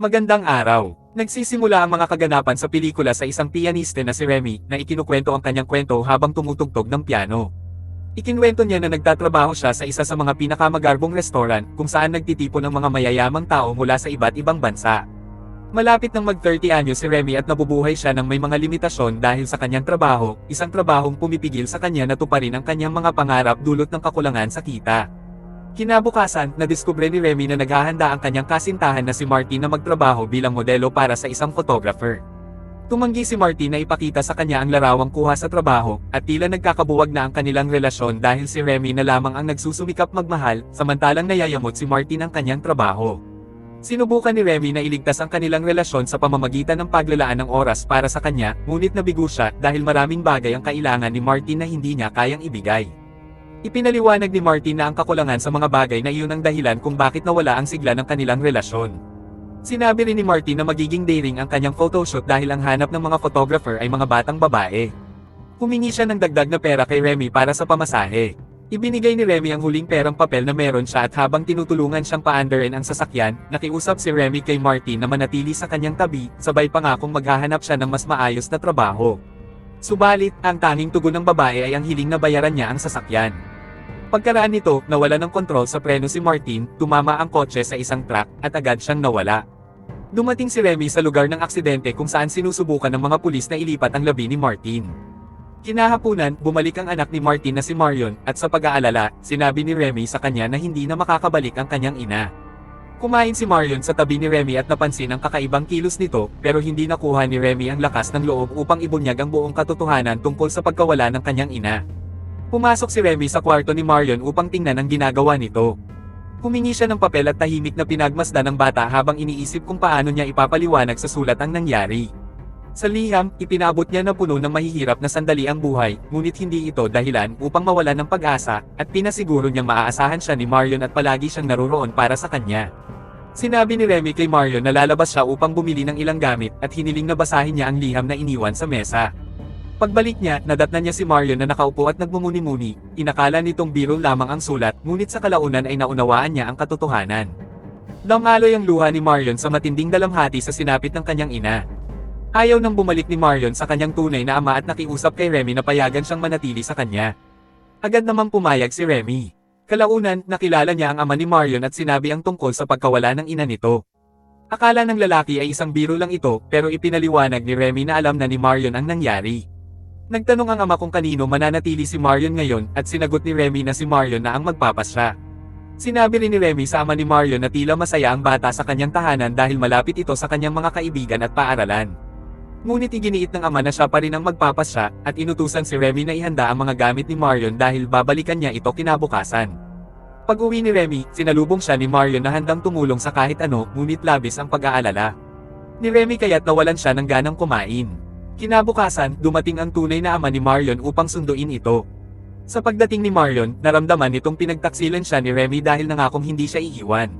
Magandang araw. Nagsisimula ang mga kaganapan sa pelikula sa isang pianiste na si Remy na ikinukwento ang kanyang kwento habang tumutugtog ng piano. Ikinwento niya na nagtatrabaho siya sa isa sa mga pinakamagarbong restaurant kung saan nagtitipon ang mga mayayamang tao mula sa iba't ibang bansa. Malapit ng mag-30 anyo si Remy at nabubuhay siya ng may mga limitasyon dahil sa kanyang trabaho, isang trabahong pumipigil sa kanya na tuparin ang kanyang mga pangarap dulot ng kakulangan sa kita. Kinabukasan, nadiskubre ni Remy na naghahanda ang kanyang kasintahan na si Martin na magtrabaho bilang modelo para sa isang photographer. Tumanggi si Martin na ipakita sa kanya ang larawang kuha sa trabaho, at tila nagkakabuwag na ang kanilang relasyon dahil si Remy na lamang ang nagsusumikap magmahal, samantalang nayayamot si Martin ang kanyang trabaho. Sinubukan ni Remy na iligtas ang kanilang relasyon sa pamamagitan ng paglalaan ng oras para sa kanya, ngunit nabigo siya dahil maraming bagay ang kailangan ni Martin na hindi niya kayang ibigay. Ipinaliwanag ni Martin na ang kakulangan sa mga bagay na iyon ang dahilan kung bakit nawala ang sigla ng kanilang relasyon. Sinabi rin ni Martin na magiging daring ang kanyang photoshoot dahil ang hanap ng mga photographer ay mga batang babae. Humingi siya ng dagdag na pera kay Remy para sa pamasahe. Ibinigay ni Remy ang huling perang papel na meron siya at habang tinutulungan siyang paandarin ang sasakyan, nakiusap si Remy kay Martin na manatili sa kanyang tabi, sabay pangakong maghahanap siya ng mas maayos na trabaho. Subalit, ang tanging tugon ng babae ay ang hiling na bayaran niya ang sasakyan. Pagkaraan nito, nawala ng kontrol sa preno si Martin, tumama ang kotse sa isang truck, at agad siyang nawala. Dumating si Remy sa lugar ng aksidente kung saan sinusubukan ng mga pulis na ilipat ang labi ni Martin. Kinahapunan, bumalik ang anak ni Martin na si Marion, at sa pag-aalala, sinabi ni Remy sa kanya na hindi na makakabalik ang kanyang ina. Kumain si Marion sa tabi ni Remy at napansin ang kakaibang kilos nito, pero hindi nakuha ni Remy ang lakas ng loob upang ibunyag ang buong katotohanan tungkol sa pagkawala ng kanyang ina. Pumasok si Remy sa kwarto ni Marion upang tingnan ang ginagawa nito. Humingi siya ng papel at tahimik na pinagmasdan ng bata habang iniisip kung paano niya ipapaliwanag sa sulat ang nangyari. Sa liham, ipinabot niya na puno ng mahihirap na sandali ang buhay, ngunit hindi ito dahilan upang mawalan ng pag-asa, at pinasiguro niyang maaasahan siya ni Marion at palagi siyang naroroon para sa kanya. Sinabi ni Remy kay Marion na lalabas siya upang bumili ng ilang gamit at hiniling na basahin niya ang liham na iniwan sa mesa. Pagbalik niya, nadatnan niya si Marion na nakaupo at nagmumuni-muni, inakala nitong biro lamang ang sulat, ngunit sa kalaunan ay naunawaan niya ang katotohanan. Lamaloy ang luha ni Marion sa matinding dalamhati sa sinapit ng kanyang ina. Ayaw nang bumalik ni Marion sa kanyang tunay na ama at nakiusap kay Remy na payagan siyang manatili sa kanya. Agad namang pumayag si Remy. Kalaunan, nakilala niya ang ama ni Marion at sinabi ang tungkol sa pagkawala ng ina nito. Akala ng lalaki ay isang biro lang ito pero ipinaliwanag ni Remy na alam na ni Marion ang nangyari. Nagtanong ang ama kung kanino mananatili si Marion ngayon at sinagot ni Remy na si Marion na ang magpapasya. Sinabi rin ni Remy sa ama ni Marion na tila masaya ang bata sa kanyang tahanan dahil malapit ito sa kanyang mga kaibigan at paaralan. Ngunit iginiit ng ama na siya pa rin ang magpapasya, at inutusan si Remy na ihanda ang mga gamit ni Marion dahil babalikan niya ito kinabukasan. Pag uwi ni Remy, sinalubong siya ni Marion na handang tumulong sa kahit ano, ngunit labis ang pag-aalala. Ni Remy kaya't nawalan siya ng ganang kumain. Kinabukasan, dumating ang tunay na ama ni Marion upang sunduin ito. Sa pagdating ni Marion, naramdaman nitong pinagtaksilan siya ni Remy dahil nangakong hindi siya iiwan.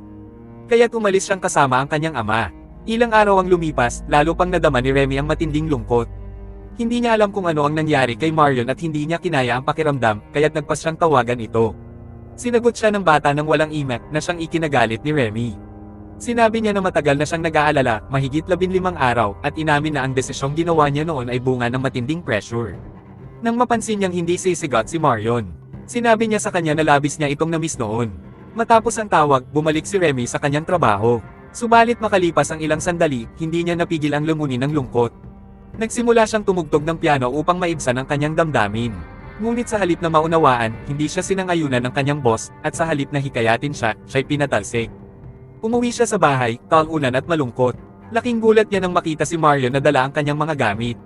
Kaya't umalis siyang kasama ang kanyang ama. Ilang araw ang lumipas, lalo pang nadama ni Remy ang matinding lungkot. Hindi niya alam kung ano ang nangyari kay Marion at hindi niya kinaya ang pakiramdam, kaya't nagpas siyang tawagan ito. Sinagot siya ng bata ng walang imak na siyang ikinagalit ni Remy. Sinabi niya na matagal na siyang nag-aalala, mahigit labinlimang araw, at inamin na ang desisyong ginawa niya noon ay bunga ng matinding pressure. Nang mapansin niyang hindi sisigot si Marion, sinabi niya sa kanya na labis niya itong namiss noon. Matapos ang tawag, bumalik si Remy sa kanyang trabaho. Subalit makalipas ang ilang sandali, hindi niya napigil ang lumunin ng lungkot. Nagsimula siyang tumugtog ng piano upang maibsan ang kanyang damdamin. Ngunit sa halip na maunawaan, hindi siya sinangayunan ng kanyang boss, at sa halip na hikayatin siya, siya'y pinatalsik. Umuwi siya sa bahay, talunan at malungkot. Laking gulat niya nang makita si Mario na dala ang kanyang mga gamit.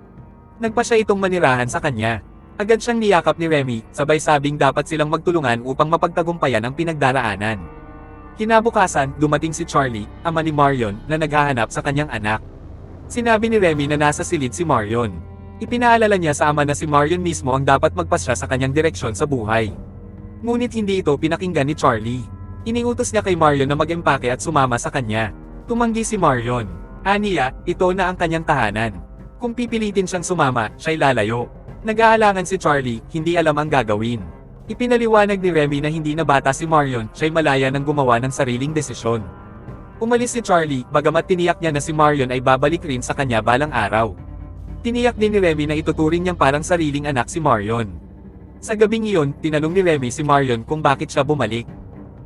Nagpa siya itong manirahan sa kanya. Agad siyang niyakap ni Remy, sabay sabing dapat silang magtulungan upang mapagtagumpayan ang pinagdaraanan. Kinabukasan, dumating si Charlie, ama ni Marion, na naghahanap sa kanyang anak. Sinabi ni Remy na nasa silid si Marion. Ipinaalala niya sa ama na si Marion mismo ang dapat magpasya sa kanyang direksyon sa buhay. Ngunit hindi ito pinakinggan ni Charlie. Iniutos niya kay Marion na mag-empake at sumama sa kanya. Tumanggi si Marion. Aniya, ito na ang kanyang tahanan. Kung pipilitin siyang sumama, siya'y lalayo. Nag-aalangan si Charlie, hindi alam ang gagawin. Ipinaliwanag ni Remy na hindi na bata si Marion, siya'y malaya ng gumawa ng sariling desisyon. Umalis si Charlie, bagamat tiniyak niya na si Marion ay babalik rin sa kanya balang araw. Tiniyak din ni Remy na ituturing niyang parang sariling anak si Marion. Sa gabing iyon, tinanong ni Remy si Marion kung bakit siya bumalik.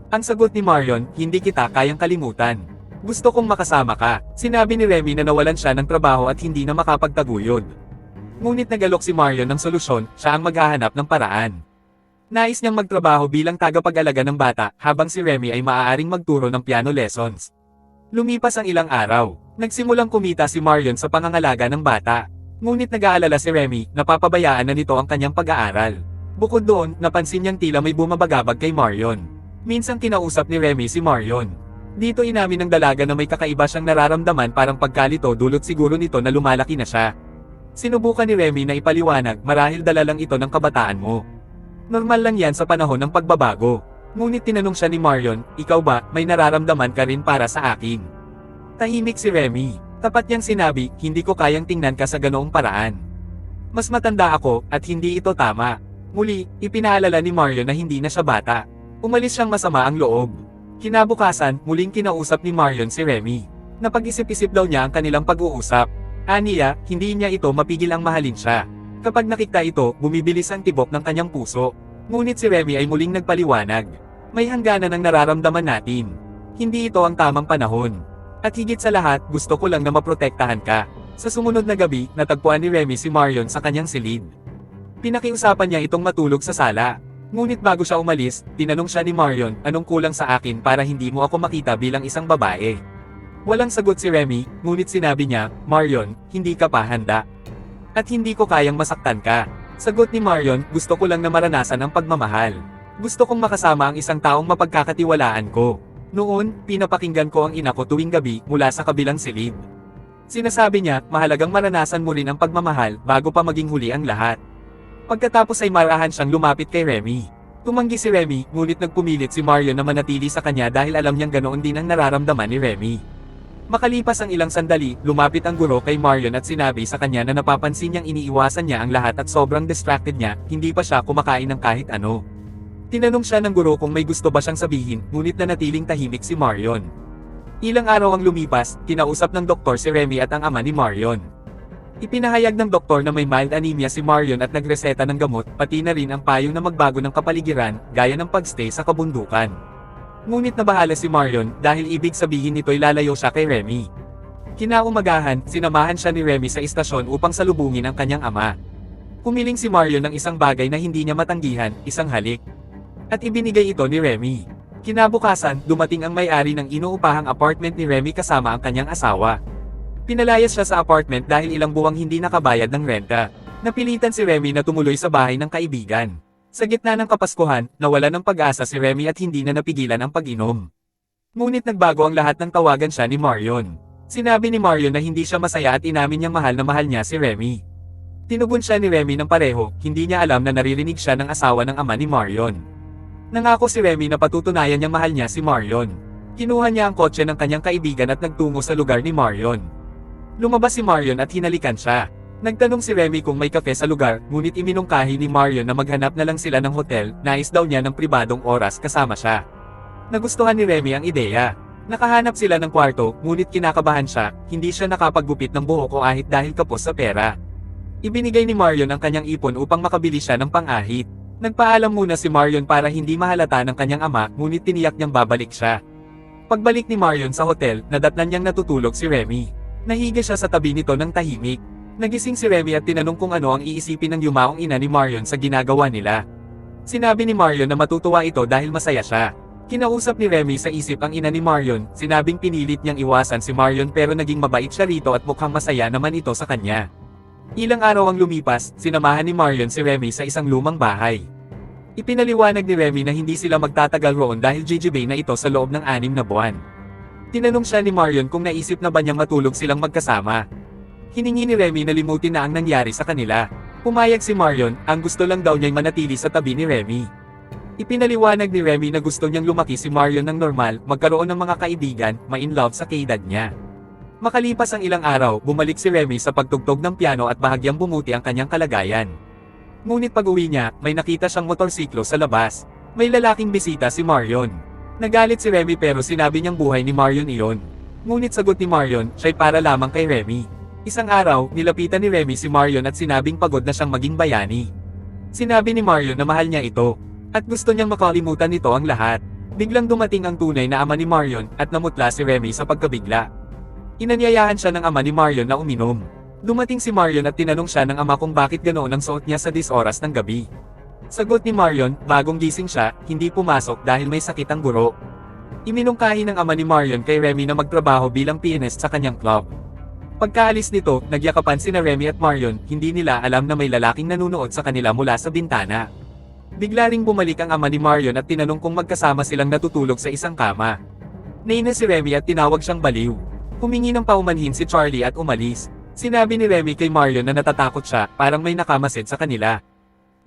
Ang sagot ni Marion, hindi kita kayang kalimutan. Gusto kong makasama ka. Sinabi ni Remy na nawalan siya ng trabaho at hindi na makapagtaguyod. Ngunit nagalok si Marion ng solusyon, siya ang maghahanap ng paraan. Nais niyang magtrabaho bilang tagapag-alaga ng bata, habang si Remy ay maaaring magturo ng piano lessons. Lumipas ang ilang araw. Nagsimulang kumita si Marion sa pangangalaga ng bata. Ngunit nag-aalala si Remy, napapabayaan na nito ang kanyang pag-aaral. Bukod doon, napansin niyang tila may bumabagabag kay Marion. Minsan kinausap ni Remy si Marion. Dito inamin ng dalaga na may kakaiba siyang nararamdaman parang pagkalito dulot siguro nito na lumalaki na siya. Sinubukan ni Remy na ipaliwanag marahil dala lang ito ng kabataan mo. Normal lang yan sa panahon ng pagbabago. Ngunit tinanong siya ni Marion, ikaw ba, may nararamdaman ka rin para sa akin? Tahimik si Remy. Tapat niyang sinabi, hindi ko kayang tingnan ka sa ganoong paraan. Mas matanda ako, at hindi ito tama. Muli, ipinaalala ni Marion na hindi na siya bata. Umalis siyang masama ang loob. Kinabukasan, muling kinausap ni Marion si Remy. Napag-isip-isip daw niya ang kanilang pag-uusap. Aniya, hindi niya ito mapigil ang mahalin siya. Kapag nakita ito, bumibilis ang tibok ng kanyang puso. Ngunit si Remy ay muling nagpaliwanag. May hangganan ang nararamdaman natin. Hindi ito ang tamang panahon. At higit sa lahat, gusto ko lang na maprotektahan ka. Sa sumunod na gabi, natagpuan ni Remy si Marion sa kanyang silid. Pinakiusapan niya itong matulog sa sala. Ngunit bago siya umalis, tinanong siya ni Marion, anong kulang sa akin para hindi mo ako makita bilang isang babae. Walang sagot si Remy, ngunit sinabi niya, Marion, hindi ka pa handa. At hindi ko kayang masaktan ka. Sagot ni Marion, gusto ko lang na maranasan ang pagmamahal. Gusto kong makasama ang isang taong mapagkakatiwalaan ko. Noon, pinapakinggan ko ang ina ko tuwing gabi mula sa kabilang silid. Sinasabi niya, mahalagang maranasan mo rin ang pagmamahal bago pa maging huli ang lahat. Pagkatapos ay marahan siyang lumapit kay Remy. Tumanggi si Remy, ngunit nagpumilit si Mario na manatili sa kanya dahil alam niyang ganoon din ang nararamdaman ni Remy. Makalipas ang ilang sandali, lumapit ang guro kay Marion at sinabi sa kanya na napapansin niyang iniiwasan niya ang lahat at sobrang distracted niya, hindi pa siya kumakain ng kahit ano. Tinanong siya ng guro kung may gusto ba siyang sabihin, ngunit nanatiling tahimik si Marion. Ilang araw ang lumipas, kinausap ng doktor si Remy at ang ama ni Marion. Ipinahayag ng doktor na may mild anemia si Marion at nagreseta ng gamot, pati na rin ang payong na magbago ng kapaligiran, gaya ng pagstay sa kabundukan. Ngunit nabahala si Marion dahil ibig sabihin nito'y lalayo siya kay Remy. Kinaumagahan, sinamahan siya ni Remy sa istasyon upang salubungin ang kanyang ama. Pumiling si Marion ng isang bagay na hindi niya matanggihan, isang halik. At ibinigay ito ni Remy. Kinabukasan, dumating ang may-ari ng inuupahang apartment ni Remy kasama ang kanyang asawa. Pinalayas siya sa apartment dahil ilang buwang hindi nakabayad ng renta. Napilitan si Remy na tumuloy sa bahay ng kaibigan. Sa gitna ng Kapaskuhan, nawala ng pag-asa si Remy at hindi na napigilan ang pag-inom. Ngunit nagbago ang lahat ng tawagan siya ni Marion. Sinabi ni Marion na hindi siya masaya at inamin niyang mahal na mahal niya si Remy. Tinugon siya ni Remy ng pareho, hindi niya alam na naririnig siya ng asawa ng ama ni Marion. Nangako si Remy na patutunayan niyang mahal niya si Marion. Kinuha niya ang kotse ng kanyang kaibigan at nagtungo sa lugar ni Marion. Lumabas si Marion at hinalikan siya. Nagtanong si Remy kung may kape sa lugar, ngunit iminungkahi ni Marion na maghanap na lang sila ng hotel, nais daw niya ng pribadong oras kasama siya. Nagustuhan ni Remy ang ideya. Nakahanap sila ng kwarto, ngunit kinakabahan siya, hindi siya nakapaggupit ng buhok o ahit dahil kapos sa pera. Ibinigay ni Marion ang kanyang ipon upang makabili siya ng pang-ahit. Nagpaalam muna si Marion para hindi mahalata ng kanyang ama, ngunit tiniyak niyang babalik siya. Pagbalik ni Marion sa hotel, nadatnan niyang natutulog si Remy. Nahiga siya sa tabi nito ng tahimik. Nagising si Remy at tinanong kung ano ang iisipin ng yumaong ina ni Marion sa ginagawa nila. Sinabi ni Marion na matutuwa ito dahil masaya siya. Kinausap ni Remy sa isip ang ina ni Marion, sinabing pinilit niyang iwasan si Marion pero naging mabait siya rito at mukhang masaya naman ito sa kanya. Ilang araw ang lumipas, sinamahan ni Marion si Remy sa isang lumang bahay. Ipinaliwanag ni Remy na hindi sila magtatagal roon dahil jijibay na ito sa loob ng anim na buwan. Tinanong siya ni Marion kung naisip na ba niyang matulog silang magkasama. Hiningi ni Remy na limutin na ang nangyari sa kanila. Pumayag si Marion, ang gusto lang daw niya'y manatili sa tabi ni Remy. Ipinaliwanag ni Remy na gusto niyang lumaki si Marion ng normal, magkaroon ng mga kaibigan, ma-in love sa kaedad niya. Makalipas ang ilang araw, bumalik si Remy sa pagtugtog ng piano at bahagyang bumuti ang kanyang kalagayan. Ngunit pag uwi niya, may nakita siyang motorsiklo sa labas. May lalaking bisita si Marion. Nagalit si Remy pero sinabi niyang buhay ni Marion iyon. Ngunit sagot ni Marion, siya'y para lamang kay Remy. Isang araw, nilapitan ni Remy si Marion at sinabing pagod na siyang maging bayani. Sinabi ni Marion na mahal niya ito. At gusto niyang makalimutan nito ang lahat. Biglang dumating ang tunay na ama ni Marion at namutla si Remy sa pagkabigla. Inanyayahan siya ng ama ni Marion na uminom. Dumating si Marion at tinanong siya ng ama kung bakit ganoon ang suot niya sa 10 oras ng gabi. Sagot ni Marion, bagong gising siya, hindi pumasok dahil may sakit ang guro. Iminungkahi ng ama ni Marion kay Remy na magtrabaho bilang pianist sa kanyang club. Pagkaalis nito, nagyakapan sina Remy at Marion, hindi nila alam na may lalaking nanunood sa kanila mula sa bintana. Bigla ring bumalik ang ama ni Marion at tinanong kung magkasama silang natutulog sa isang kama. Nainis si Remy at tinawag siyang baliw. Humingi ng paumanhin si Charlie at umalis. Sinabi ni Remy kay Marion na natatakot siya, parang may nakamasid sa kanila.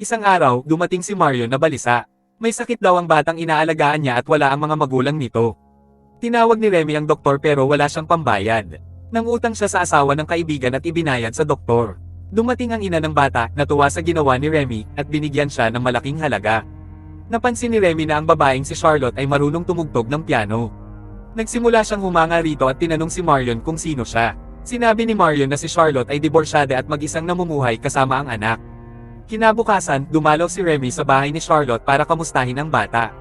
Isang araw, dumating si Marion na balisa. May sakit daw ang batang inaalagaan niya at wala ang mga magulang nito. Tinawag ni Remy ang doktor pero wala siyang pambayad. Nangutang siya sa asawa ng kaibigan at ibinayad sa doktor. Dumating ang ina ng bata, natuwa sa ginawa ni Remy, at binigyan siya ng malaking halaga. Napansin ni Remy na ang babaeng si Charlotte ay marunong tumugtog ng piano. Nagsimula siyang humanga rito at tinanong si Marion kung sino siya. Sinabi ni Marion na si Charlotte ay diborsyada at mag-isang namumuhay kasama ang anak. Kinabukasan, dumalaw si Remy sa bahay ni Charlotte para kamustahin ang bata.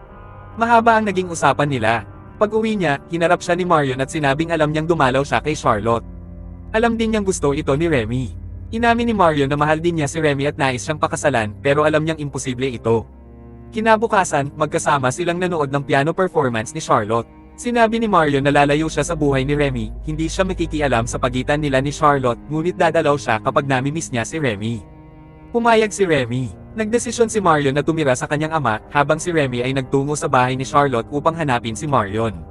Mahaba ang naging usapan nila. Pag uwi niya, hinarap siya ni Marion at sinabing alam niyang dumalaw siya kay Charlotte. Alam din niyang gusto ito ni Remy. Inamin ni Marion na mahal din niya si Remy at nais siyang pakasalan pero alam niyang imposible ito. Kinabukasan, magkasama silang nanood ng piano performance ni Charlotte. Sinabi ni Marion na lalayo siya sa buhay ni Remy, hindi siya makikialam sa pagitan nila ni Charlotte, ngunit dadalaw siya kapag namimiss niya si Remy. Pumayag si Remy. Nagdesisyon si Marion na tumira sa kanyang ama, habang si Remy ay nagtungo sa bahay ni Charlotte upang hanapin si Marion.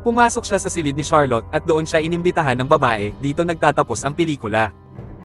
Pumasok siya sa silid ni Charlotte at doon siya inimbitahan ng babae, dito nagtatapos ang pelikula.